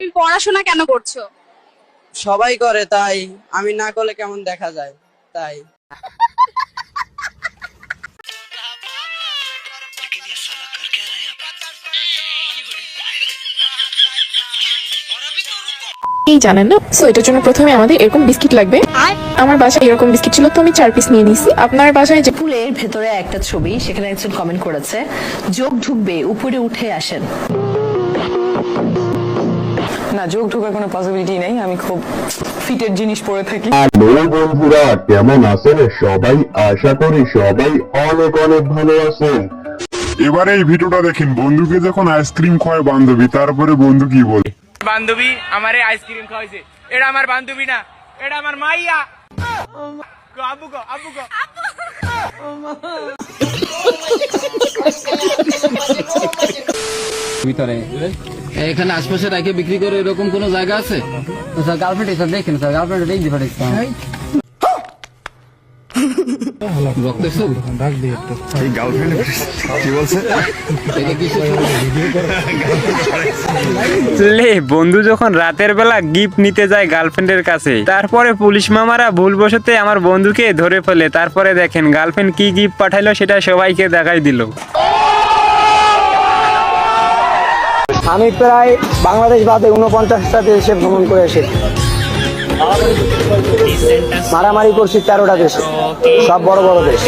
তুমি পড়াশোনা কেন করছ? সবাই করে তাই আমি না করলে কেমন দেখা যায়? তাই। এই জানেন না? সো এটার জন্য প্রথমে আমাদের এরকম বিস্কিট লাগবে। আমার বাসায় এরকম বিস্কিট ছিল তো আমি চার পিস নিয়ে নিছি। আপনার বাসায় যে ফুলের ভেতরে একটা ছবি সেখানে একজন কমেন্ট করেছে যোগ ঢুকবে উপরে উঠে আসেন। না যোগ ঢোকার কোনো পসিবিলিটি নেই আমি খুব ফিটের জিনিস পরে থাকি। হ্যালো বন্ধুরা কেমন আছেন? সবাই আশা করি সবাই অনেক অনেক ভালো আছেন। এবারে এই ভিডিওটা দেখেন বন্ধুকে যখন আইসক্রিম খাওয়ায় বান্ধবী তারপরে বন্ধু কি বলে? বান্ধবী আমারে আইসক্রিম খাওয়াইছে। এটা আমার বান্ধবী না এটা আমার মাইয়া। আবু গো, আব্বু গো। গো এখানে আশপাশে রাখে বিক্রি করে এরকম কোনো জায়গা আছে? স্যার গার্লফ্রেন্ড স্যার দেখেন স্যার গার্লফ্রেন্ড এই। দিবে লে বন্ধু যখন রাতের বেলা গিফট নিতে যায় গার্লফ্রেন্ডের কাছে তারপরে পুলিশ মামারা ভুলবশতে আমার বন্ধুকে ধরে ফেলে তারপরে দেখেন গার্লফ্রেন্ড কি গিফট পাঠাইলো সেটা সবাইকে দেখাই দিল। আমি প্রায় বাংলাদেশ বাদে উনপঞ্চাশটা দেশে ভ্রমণ করে এসেছি। মারামারি করছি তেরোটা দেশে। সব বড় বড় দেশ।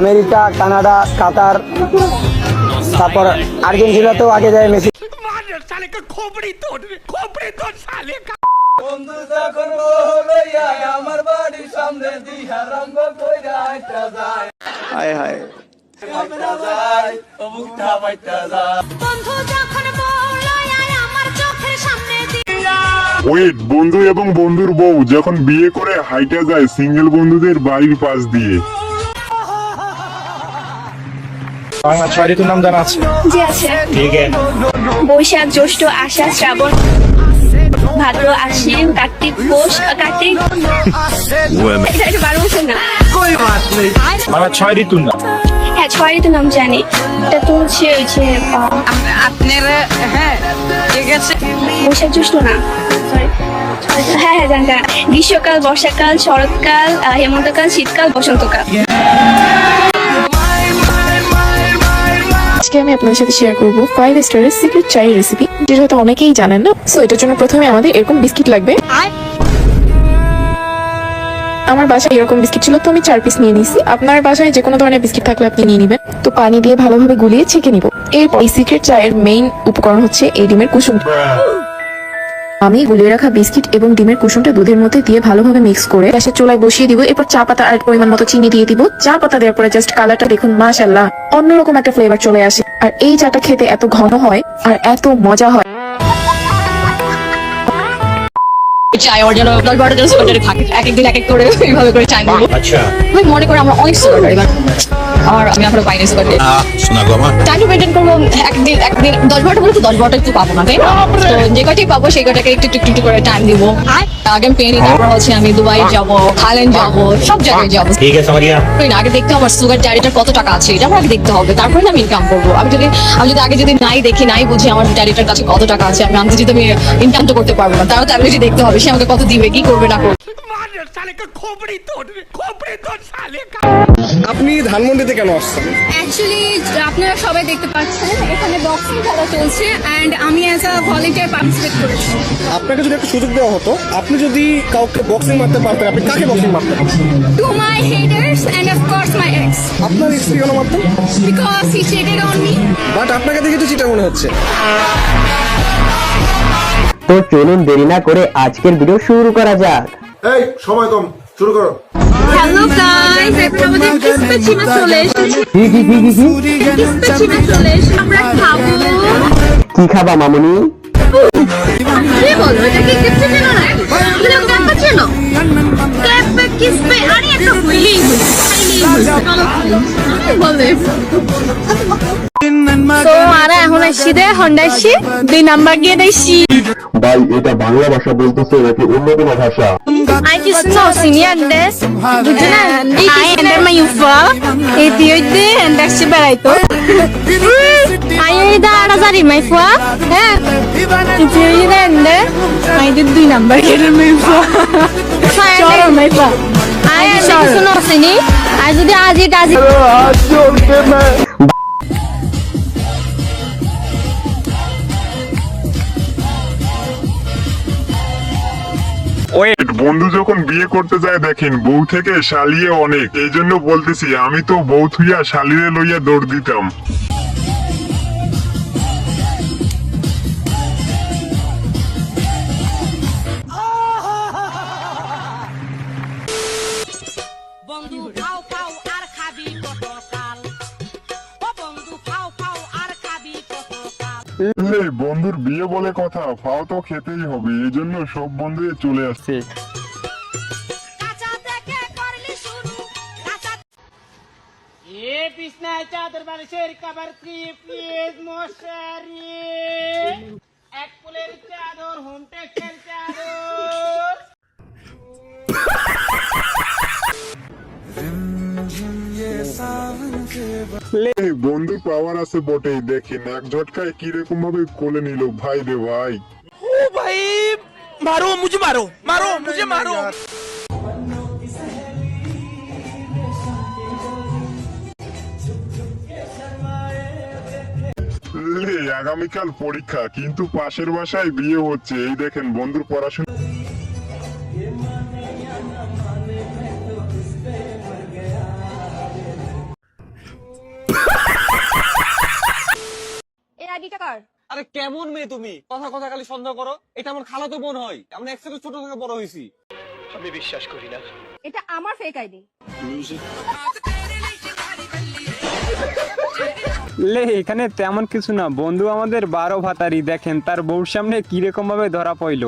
আমেরিকা, কানাডা, কাতার, তারপর আর্জেন্টিনাতেও আগে যায় মেসি। বন্ধু যখন ওয়েট বন্ধু এবং বন্ধুর বউ যখন বিয়ে করে হাইটা যায় সিঙ্গেল বন্ধুদের বাড়ির পাশ দিয়ে। যে আছে? বৈশাখ জ্যৈষ্ঠ আষাঢ় শ্রাবণ ভাদ্র আশ্বিন কার্তিক পৌষ কার্তিক। বারো বছর না। ছয় ঋতুর নাম। ছয় ঋতুর নাম জানি। এটা তো হচ্ছে ওই যে আপনার হ্যাঁ ঠিক আছে। বৈশাখ জ্যৈষ্ঠ না? হ্যাঁ হ্যাঁ জানি জানি। গ্রীষ্মকাল বর্ষাকাল শরৎকাল হেমন্তকাল শীতকাল বসন্তকাল। আজকে আমি আপনাদের সাথে শেয়ার করব ফাইভ স্টারের সিক্রেট চায়ের রেসিপি যেটা হয়তো অনেকেই জানেন না সো এটার জন্য প্রথমে আমাদের এরকম বিস্কিট লাগবে। আমার বাসায় এরকম বিস্কিট ছিল, তো আমি চার পিস নিয়ে নিছি আপনার বাসায় যে কোনো ধরনের বিস্কিট থাকলে আপনি নিয়ে নিবেন। তো পানি দিয়ে ভালোভাবে গুলিয়ে ছেঁকে নিব। এরপর এই সিক্রেট চায়ের মেইন উপকরণ হচ্ছে এই ডিমের কুসুম। আমি গুলিয়ে রাখা বিস্কিট এবং ডিমের কুসুমটা দুধের মধ্যে দিয়ে ভালোভাবে মিক্স করে গ্যাসের চুলায় বসিয়ে দিব। এরপর চা পাতা আর পরিমাণ মতো চিনি দিয়ে দিব। চা পাতা দেওয়ার পরে জাস্ট কালারটা দেখুন মাশাল্লাহ অন্যরকম একটা ফ্লেভার চলে আসে। আর এই চাটা খেতে এত ঘন হয় আর এত মজা হয়। চাই ওর যেন দশ বারোটা সুগার থাকে। এক একদিন এক এক করে এইভাবে করে চাই আচ্ছা। আমি মনে করি আমরা অনেক এবার আর আমি এখনও পাইনি সুগার টাইম মেনটেন করব একদিন একদিন দশ বারোটা বলে তো দশ বারোটা একটু পাবো না তাই না? তো যে কয়টাই পাবো সেই কয়টাকে একটু একটু একটু করে টাইম দিব। আগে আমি পেয়ে তারপর হচ্ছে আমি দুবাই যাব থাইল্যান্ড যাব সব জায়গায় যাব। ঠিক আছে আগে দেখতে আমার সুগার ড্যাডিটার কত টাকা আছে এটা আমার আগে দেখতে হবে তারপরে না আমি ইনকাম করব। আমি যদি আমি যদি আগে যদি নাই দেখি নাই বুঝি আমার ড্যাডিটার কাছে কত টাকা আছে আমি আনতে যদি আমি ইনকাম তো করতে পারব না তারও তো আমি যদি দেখতে হবে সে আমাকে কত দিবে কি করবে না করবে। আপনি ধানমন্ডিতে কেন আসছেন? অ্যাকচুয়ালি আপনারা সবাই দেখতে পাচ্ছেন এখানে বক্সিং খেলা চলছে অ্যান্ড আমি অ্যাজ আ ভলেন্টিয়ার পার্টিসিপেট করেছি। আপনাকে যদি একটা সুযোগ দেওয়া হতো আপনি যদি কাউকে বক্সিং মারতে পারতেন আপনি কাকে boxing মারতেন? To my haters and of course my ex আপনার স্ত্রী কেন মারতেন? Because he cheated on me but আপনাকে দেখে তো চিটা মনে হচ্ছে। তো চলুন দেরি না করে আজকের ভিডিও শুরু করা যাক। এই সময় কম শুরু করো। হ্যালো গাইস এখন আমাদের কিসপেচিনা চলে এসেছে। কি কি কি কি কি? কিসপেচিনা চলে এসেছে আমরা খাব। কি খাবা মামুনি? কি বলো এটা কি তুমি ক্যাপাচিনো ক্যাপে কিসপে আরে একটা ফিলিং বলে তো আরা এখন আসছি দে হন্ডা আসছি। দুই নাম্বার গিয়ে দেখছি ভাই এটা বাংলা ভাষা বলতেছে নাকি অন্য কোনো ভাষা? Ai que snow sinian des. Bujana. Ai ender ma yufa. Eti oide ender si beraito. Ayuda Razari, my fuck. Eh? It's really then, eh? I did দুই নাম্বার কেটে my fuck. Sure, my fuck. আই আর কিছু বন্ধু যখন বিয়ে করতে যায় দেখেন, বউ থেকে শালিয়ে অনেক। এই জন্য বলতেছি, আমি তো বউ থুইয়া শালিয়ে লইয়া দৌড় দিতাম। কতকাল এ, বন্ধুর বিয়ে বলে কথা ফাও তো খেতেই হবে এই জন্য সব বন্ধু চলে আসছে। কাঁচা থেকে করলি শুরু কাঁচা এ, বন্ধুর পাওয়ার আছে বটেই দেখেন এক ঝটকায় কীরকম ভাবে কোলে নিল। ভাই রে ভাই। লে, আগামীকাল পরীক্ষা কিন্তু পাশের বাসায় বিয়ে হচ্ছে। এই দেখেন বন্ধুর পড়াশোনা। আরে কেমন মেয়ে তুমি? কথা কথা খালি সন্দেহ করো। এটা আমার খালাতো বোন হয়। আমরা একসাথে ছোট থেকে বড় হয়েছি। আমি বিশ্বাস করি না। এটা আমার ফেক আইডি লে এখানে তেমন কিছু না। বন্ধু আমাদের বারো ভাতারি দেখেন তার বউর সামনে কীরকম ভাবে ধরা পড়ল।